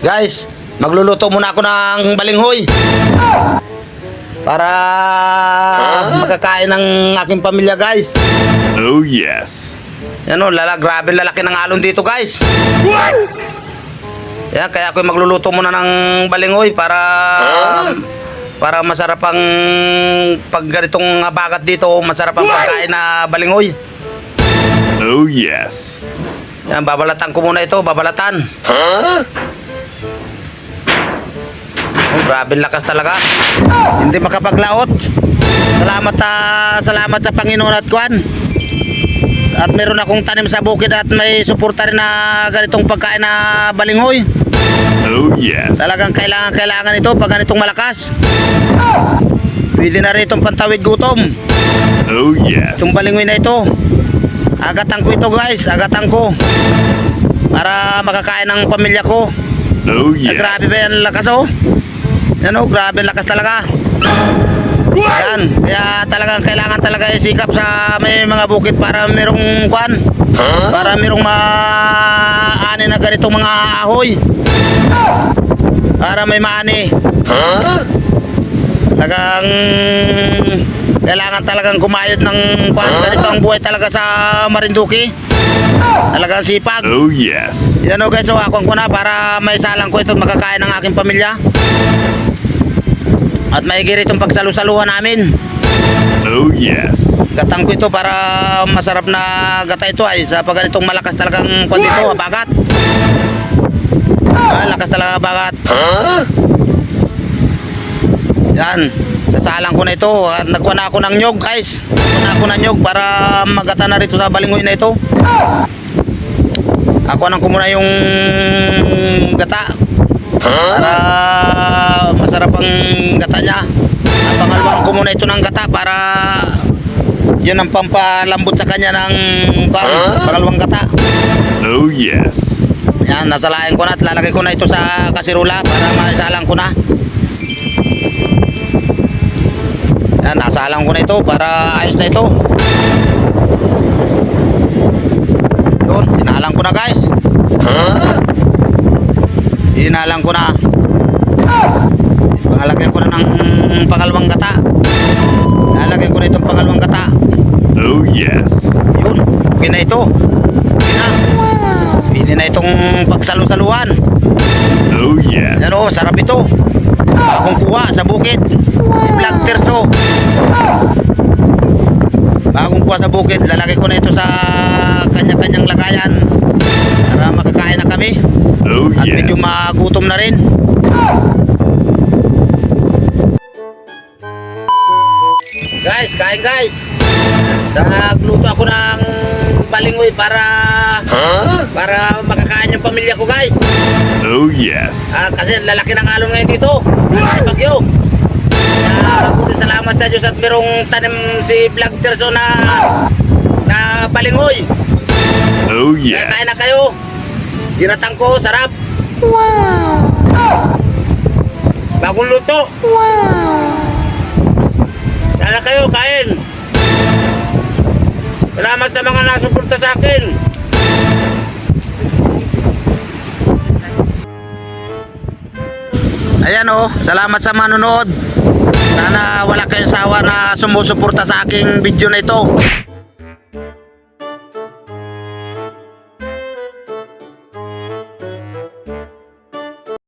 Guys, magluluto muna ako ng balinghoy. Para makakain ng aking pamilya, guys. Oh yes. Yan o, lala, grabe lalaki ng alon dito, guys. Yan, kaya ako magluluto muna ng balinghoy para para masarap ang pag ganitong bagat dito, masarap ang pagkain na balinghoy. Oh yes. Yan, babalatan ko muna ito, babalatan. Oh, grabe lakas talaga. Hindi makapaglaot. Salamat ah, salamat sa Panginoon at Kwan. At meron akong tanim sa bukid at may suporta rin na ganitong pagkain na balinghoy. Oh yes. Talagang kailangan kailangan ito pag ganitong malakas. Pwede na rin itong pantawid gutom. Oh yes. Itong balinghoy na ito. Agatan ko ito guys, agatan ko. Para makakain ng pamilya ko. Oh yes. grabe ba yan lakas oh? Yan oh, grabe lakas talaga. Yan, kaya talagang kailangan talaga isikap sa may mga bukit para merong kwan. Para merong maani na ganitong mga ahoy. Para may maani. Talagang kailangan talagang kumayod ng kwan. Ganito ang buhay talaga sa Marinduque. Talagang sipag. Oh yes. Yan o guys, so ako ko na para may salang ko ito makakain ng aking pamilya. At maigiri itong pagsalusaluhan namin. Oh yes. Gatang ko ito para masarap na gata ito ay sa pag ganitong malakas talagang kwan dito, bagat. Ah, lakas talaga bagat. Yan. Sasalang ko na ito at nagkuha na ako ng nyog guys. Nagkuha na ako ng nyog para magata na rito sa balingoy na ito. Ako nang kumuna yung gata para masarap ang gata niya. Ang pangalawang ko muna ito ng gata para yun ang pampalambot sa kanya ng pang, pangalawang gata. Oh yes. Yan, nasalain ko na at lalagay ko na ito sa kasirula para maisalang ko na. Yan, nasalang ko na ito para ayos na ito. Yun, sinalang ko na guys. Sinalang ko na. Pangalagyan ko na ng pangalawang gata. Lalagyan ko na itong pangalawang gata. Oh yes. Yun, okay na ito. Okay na. Pwede na itong pagsalu-saluhan. Oh yes. Yan o, sarap ito. Bagong kuha sa bukid. Black Terso. Bagong kuha sa bukid. Lalagay ko na ito sa kanya-kanyang lagayan. Para makakain na kami. Oh At medyo magutom na rin. Guys, kain guys. Nagluto ako ng balingoy para para makakain yung pamilya ko guys. Oh yes. Ah, kasi lalaki ng alon ngayon dito. Sa Bagyo. Kaya mabuti salamat sa Diyos at merong tanim si Vlog Terso na na balingoy. Oh Kaya kain yes. na kayo. Ginatang ko, sarap. Bagong luto. Sana kayo, kain. Salamat sa mga nasuporta sa akin. Ayan oh, salamat sa manonood. Sana wala kayong sawa na sumusuporta sa aking video na ito.